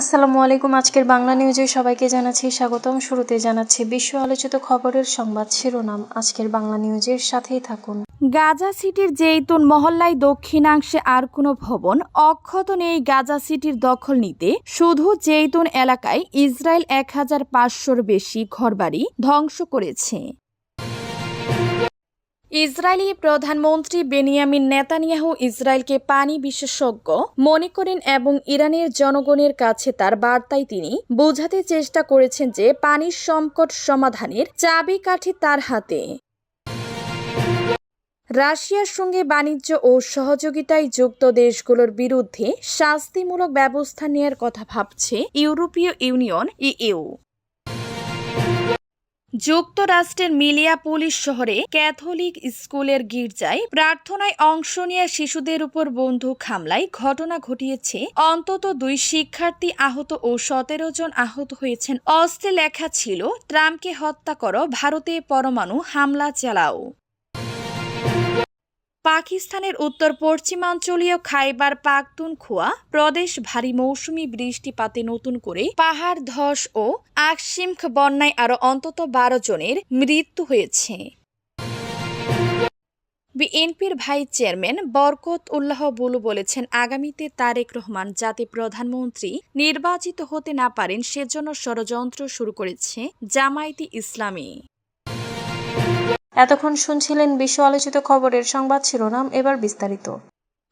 আসসালামু আলাইকুম, আজকের বাংলা নিউজে সবাইকে জানাচ্ছি স্বাগতম। শুরুতে জানাচ্ছি বিশ্ব আলোচিত খবরের সংবাদ শিরোনাম। আজকের বাংলা নিউজের সাথেই থাকুন। গাজা সিটির জেইতুন মহল্লায় দক্ষিণাংশে আর কোনো ভবন অক্ষত নেই গাজা সিটির দখল নিতে। শুধু জেইতুন এলাকায় ইসরায়েল এক হাজার পাঁচশোর বেশি ঘরবাড়ি ধ্বংস করেছে। ইসরায়েলি প্রধানমন্ত্রী বেনিয়ামিন নেতানিয়াহু ইসরায়েলকে পানি বিশেষজ্ঞ মনে করেন এবং ইরানের জনগণের কাছে তার বার্তায় তিনি বোঝাতে চেষ্টা করেছেন যে পানির সংকট সমাধানের চাবিকাঠি তার হাতে। রাশিয়ার সঙ্গে বাণিজ্য ও সহযোগিতায় যুক্ত দেশগুলোর বিরুদ্ধে শাস্তিমূলক ব্যবস্থা নেয়ার কথা ভাবছে ইউরোপীয় ইউনিয়ন ইইউ। যুক্তরাষ্ট্রের মিলিয়া পুলিশ শহরে ক্যাথলিক স্কুলের গির্জায় প্রার্থনায় অংশ নেওয়া শিশুদের উপর বন্দুক হামলায় ঘটনা ঘটিয়েছে। অন্তত দুই শিক্ষার্থী আহত ও সতেরো জন আহত হয়েছেন। অস্ত্রে লেখা ছিল, ট্রাম্পকে হত্যা করো, ভারতে পরমাণু হামলা চালাও। পাকিস্তানের উত্তর পশ্চিমাঞ্চলীয় খাইবার পাখতুনখোয়া প্রদেশ ভারী মৌসুমি বৃষ্টিপাতে নতুন করে পাহাড় ধস ও আকসিমখ বন্যায় আরও অন্তত বারো জনের মৃত্যু হয়েছে। বিএনপির ভাইস চেয়ারম্যান বরকত উল্লাহ বুলু বলেছেন, আগামীতে তারেক রহমান যাতে প্রধানমন্ত্রী নির্বাচিত হতে না পারেন, সেজন্য ষড়যন্ত্র শুরু করেছে জামায়াতি ইসলামী। এতক্ষণ শুনছিলেন বিশ্ব আলোচিত খবরের সংবাদ শিরোনাম, এবার বিস্তারিত।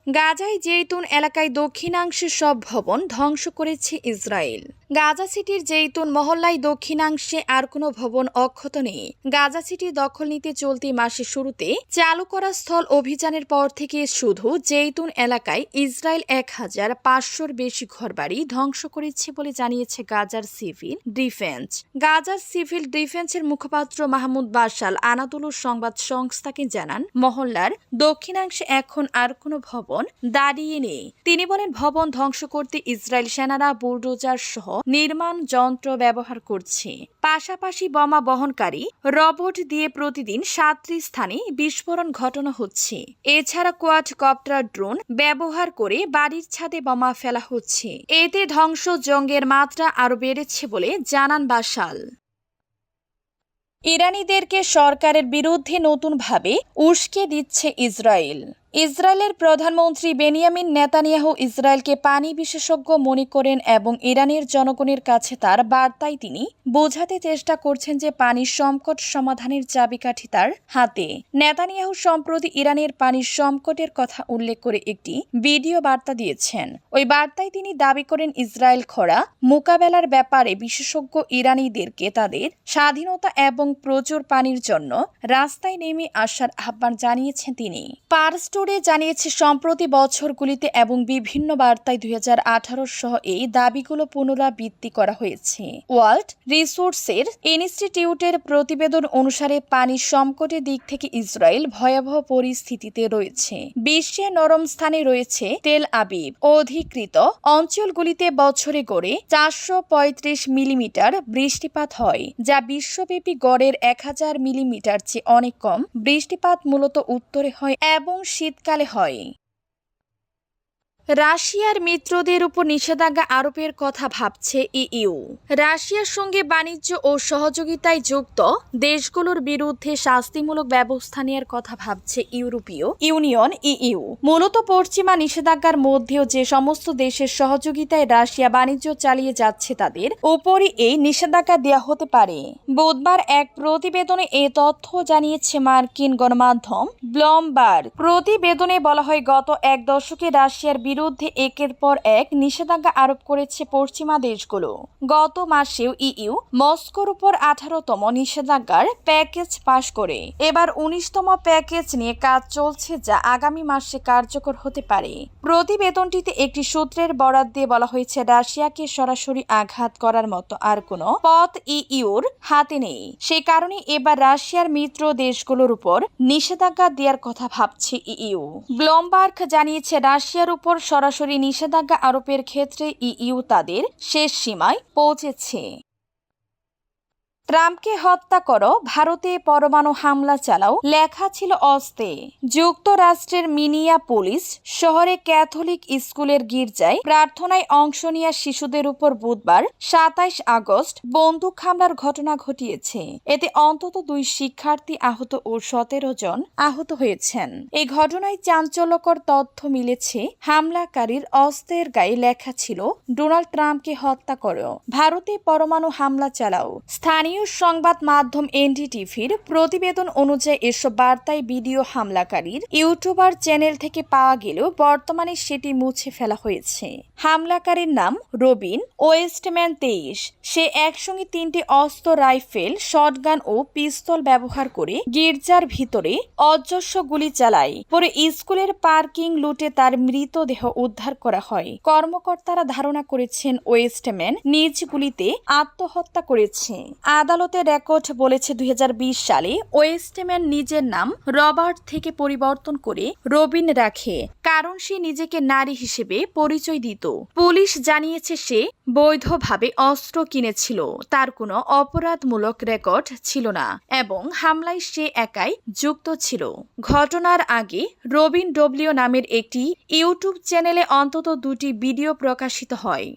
গাজায় জেইতুন এলাকায় দক্ষিণাংশের সব ভবন ধ্বংস করেছে ইসরায়েল। গাজা সিটির জেইতুন মহল্লায় দক্ষিণাংশে আর কোনো ভবন অক্ষত নেই। গাজা সিটি দখল নিতে চলতি মাসের শুরুতে চালু করা স্থল অভিযানের পর থেকে শুধু জেইতুন এলাকায় ইসরায়েল এক হাজার পাঁচশোর বেশি ঘরবাড়ি ধ্বংস করেছে বলে জানিয়েছে গাজার সিভিল ডিফেন্স। গাজার সিভিল ডিফেন্সের মুখপাত্র মাহমুদ বাসাল আনাদুলুর সংবাদ সংস্থাকে জানান, মহল্লার দক্ষিণাংশে এখন আর কোনো ভবন দাঁড়িয়ে নেই। তিনি বলেন, ভবন ধ্বংস করতে ইসরায়েল সেনারা বুলডোজার সহ নির্মাণ যন্ত্র ব্যবহার করছে। পাশাপাশি বোমা বহনকারী রবট দিয়ে প্রতিদিন সাতটি স্থানে বিস্ফোরণ ঘটানো হচ্ছে। এছাড়া কোয়াড কপ্টার ড্রোন ব্যবহার করে বাড়ির ছাদে বোমা ফেলা হচ্ছে। এতে ধ্বংস জঙ্গের মাত্রা আরও বেড়েছে বলে জানান বাসাল। ইরানিদেরকে সরকারের বিরুদ্ধে নতুনভাবে উস্কে দিচ্ছে ইসরায়েল। ইসরায়েলের প্রধানমন্ত্রী বেনিয়ামিন নেতানিয়াহু ইসরায়েলকে পানি বিশেষজ্ঞ মনে করেন এবং ইরানের জনগণের কাছে তার বার্তায় তিনি বোঝাতে চেষ্টা করছেন যে পানির সংকট সমাধানের চাবিকাঠি তার হাতে। নেতানিয়াহু সম্প্রতি ইরানের পানির সংকটের কথা উল্লেখ করে একটি ভিডিও বার্তা দিয়েছেন। ওই বার্তায় তিনি দাবি করেন, ইসরায়েল খরা মোকাবেলার ব্যাপারে বিশেষজ্ঞ ইরানিদেরকে তাদের স্বাধীনতা এবং প্রচুর পানির জন্য রাস্তায় নেমে আসার আহ্বান জানিয়েছেন তিনি। পারস্টোরে জানিয়েছে, সম্প্রতি বছরগুলিতে এবং বিভিন্ন বার্তায় দুই সহ এই দাবিগুলো পুনরাবৃত্তি করা হয়েছে। ওয়ার্ল্ড রিসোর্সের ইনস্টিটিউটের প্রতিবেদন অনুসারে পানির সংকটের দিক থেকে ইসরায়েল ভয়াবহ পরিস্থিতিতে রয়েছে। বিশ্বে নরম স্থানে রয়েছে তেল আবিব। অধিকৃত অঞ্চলগুলিতে বছরে গড়ে চারশো পঁয়ত্রিশ মিলিমিটার বৃষ্টিপাত হয়, যা বিশ্বব্যাপী গড়ের এক হাজার মিলিমিটার চেয়ে অনেক কম। বৃষ্টিপাত মূলত উত্তরে হয় এবং শীতকালে হয়। রাশিয়ার মিত্রদের উপর নিষেধাজ্ঞা আরোপের কথা ভাবছে ইইউ। রাশিয়ার সঙ্গে বাণিজ্য ও সহযোগিতায় যুক্ত দেশগুলোর বিরুদ্ধে শাস্তিমূলক ব্যবস্থা নেওয়ার কথা ভাবছে ইউরোপীয় ইউনিয়ন ইইউ। মূলত পশ্চিমা নিষেধাজ্ঞার মধ্যেও যে সমস্ত দেশের সহযোগিতায় রাশিয়া বাণিজ্য চালিয়ে যাচ্ছে তাদের উপরই এই নিষেধাজ্ঞা দেওয়া হতে পারে। বুধবার এক প্রতিবেদনে এ তথ্য জানিয়েছে মার্কিন গণমাধ্যম ব্লমবার্গ। প্রতিবেদনে বলা হয়, গত এক দশকে রাশিয়ার বিরুদ্ধে একের পর এক নিষেধাজ্ঞা আরোপ করেছে পশ্চিমা দেশগুলো। গত মাসেও ইইউ মস্কোর উপর আঠারোতম নিষেধাজ্ঞার প্যাকেজ পাশ করে। এবার উনিশতম প্যাকেজ নিয়ে কাজ চলছে যা আগামী মাসে কার্যকর হতে পারে। প্রতিবেদনটিতে একটি সূত্রের বরাদ দিয়ে বলা হয়েছে, রাশিয়াকে সরাসরি আঘাত করার মতো আর কোনো পথ ইইউর হাতে নেই। সে কারণে এবার রাশিয়ার মিত্র দেশগুলোর উপর নিষেধাজ্ঞা দেওয়ার কথা ভাবছে ইইউ। ব্লমবার্গ জানিয়েছে, রাশিয়ার উপর সরাসরি নিষেধাজ্ঞা আরোপের ক্ষেত্রে ইইউ তাদের শেষ সীমায় পৌঁছেছে। ট্রাম্পকে হত্যা করো, ভারতে পরমাণু হামলা চালাও, লেখা ছিল অস্তে। যুক্তরাষ্ট্রের মিনিয়া পুলিশ শহরে ক্যাথলিক স্কুলের গির্জায় প্রার্থনায় অংশ নেওয়া শিশুদের উপর বুধবার সাতাইশ আগস্ট বন্দুক হামলার ঘটনা ঘটিয়েছে। এতে অন্তত দুই শিক্ষার্থী আহত ও সতেরো জন আহত হয়েছেন। এই ঘটনায় চাঞ্চল্যকর তথ্য মিলেছে, হামলাকারীর অস্ত্রের গায়ে লেখা ছিল, ডোনাল্ড ট্রাম্পকে হত্যা করো, ভারতে পরমাণু হামলা চালাও। স্থানীয় সংবাদ মাধ্যম এনডিটিভির প্রতিবেদন অনুযায়ী এসব বার্তায় ভিডিও হামলাকারীর ইউটিউবার চ্যানেল থেকে পাওয়া গেলেও বর্তমানে সেটি মুছে ফেলা হয়েছে। হামলাকারীর নাম রবিন ওয়েস্টম্যান তেইশ। সে একসঙ্গে তিনটি অস্ত্র, রাইফেল, শটগান ও পিস্তল ব্যবহার করে গির্জার ভিতরে অজস্র গুলি চালায়। পরে স্কুলের পার্কিং লুটে তার মৃতদেহ উদ্ধার করা হয়। কর্মকর্তারা ধারণা করেছেন ওয়েস্টম্যান নিজ গুলিতে আত্মহত্যা করেছে। আদালতের রেকর্ড বলেছে দুই হাজার বিশ সালে ওয়েস্টম্যান নিজের নাম রবার্ট থেকে পরিবর্তন করে রবিন রাখে, কারণ সে নিজেকে নারী হিসেবে পরিচয় দিত। পুলিশ জানিয়েছে সে বৈধভাবে অস্ত্র কিনেছিল, তার কোনো অপরাধমূলক রেকর্ড ছিল না এবং হামলায় সে একাই যুক্ত ছিল। ঘটনার আগে রবিন ডব্লিউ নামের একটি ইউটিউব চ্যানেলে অন্তত দুটি ভিডিও প্রকাশিত হয়।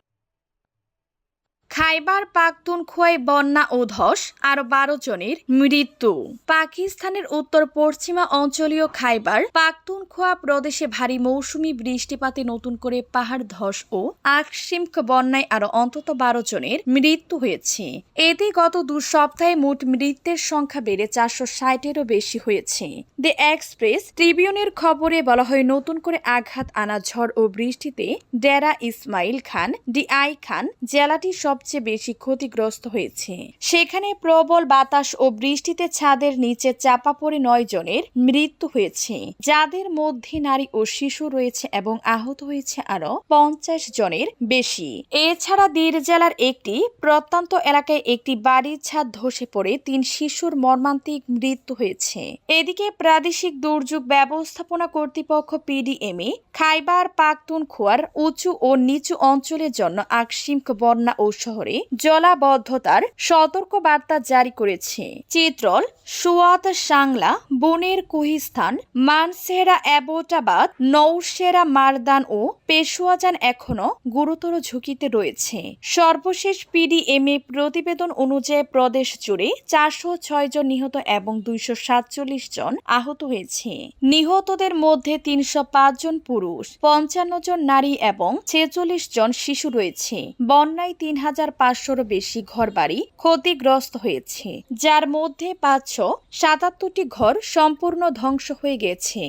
খাইবার পাখতুনখোয়ায় বন্যা ও ধস, আরও বারো জনের মৃত্যু। পাকিস্তানের উত্তর পশ্চিমা অঞ্চলীয় খাইবার পাখতুনখোয়া প্রদেশে ভারী মৌসুমী বৃষ্টিপাতে নতুন করে পাহাড় ধস ও আকসিমক বন্যায় আরও অন্তত বারো জনের মৃত্যু হয়েছে। এতে গত দু সপ্তাহে মোট মৃত্যুর সংখ্যা বেড়ে চারশো ষাটেরও বেশি হয়েছে। দ্য এক্সপ্রেস ট্রিবিউনের খবরে বলা হয়, নতুন করে আঘাত আনা ঝড় ও বৃষ্টিতে ডেরা ইসমাইল খান ডি আই খান, জেলাটি সবচেয়ে বেশি ক্ষতিগ্রস্ত হয়েছে। সেখানে প্রবল বাতাস ও বৃষ্টিতে ছাদের নিচে চাপা পড়ে নয় জনের মৃত্যু হয়েছে। যাদের মধ্যে নারী ও শিশু রয়েছে এবং আহত হয়েছে আরও পঞ্চাশ জনের বেশি। এছাড়া দীর জেলার একটি প্রত্যন্ত এলাকায় একটি বাড়ির ছাদ ধসে পড়ে তিন শিশুর মর্মান্তিক মৃত্যু হয়েছে। এদিকে প্রাদেশিক দুর্যোগ ব্যবস্থাপনা কর্তৃপক্ষ পিডিএমএ খাইবার পাখতুনখোয়ার উঁচু ও নিচু অঞ্চলের জন্য আকস্মিক বন্যা ও শহরে জলাবদ্ধতার সতর্ক বার্তা জারি করেছে। চিত্রল সুয়াত সাংলা, বনের কুহিস্তান মানসেরা অ্যাবোটাবাদ নৌশেরা মারদান ও পেশোয়াজান এখনও গুরুতর ঝুঁকিতে রয়েছে। সর্বশেষ পিডিএমএ প্রতিবেদন অনুযায়ী প্রদেশ জুড়ে চারশো ছয় জন নিহত এবং দুইশো সাতচল্লিশ জন আহত হয়েছে। নিহতদের মধ্যে তিনশো পাঁচ জন পুরুষ, পঞ্চান্ন জন নারী এবং ছেচল্লিশ জন শিশু রয়েছে। বন্যায় তিন হাজার হাজার পাঁচশোরও বেশি ঘরবাড়ি ক্ষতিগ্রস্ত হয়েছে, যার মধ্যে পাঁচশো সাতাত্তরটি ঘর সম্পূর্ণ ধ্বংস হয়ে গেছে।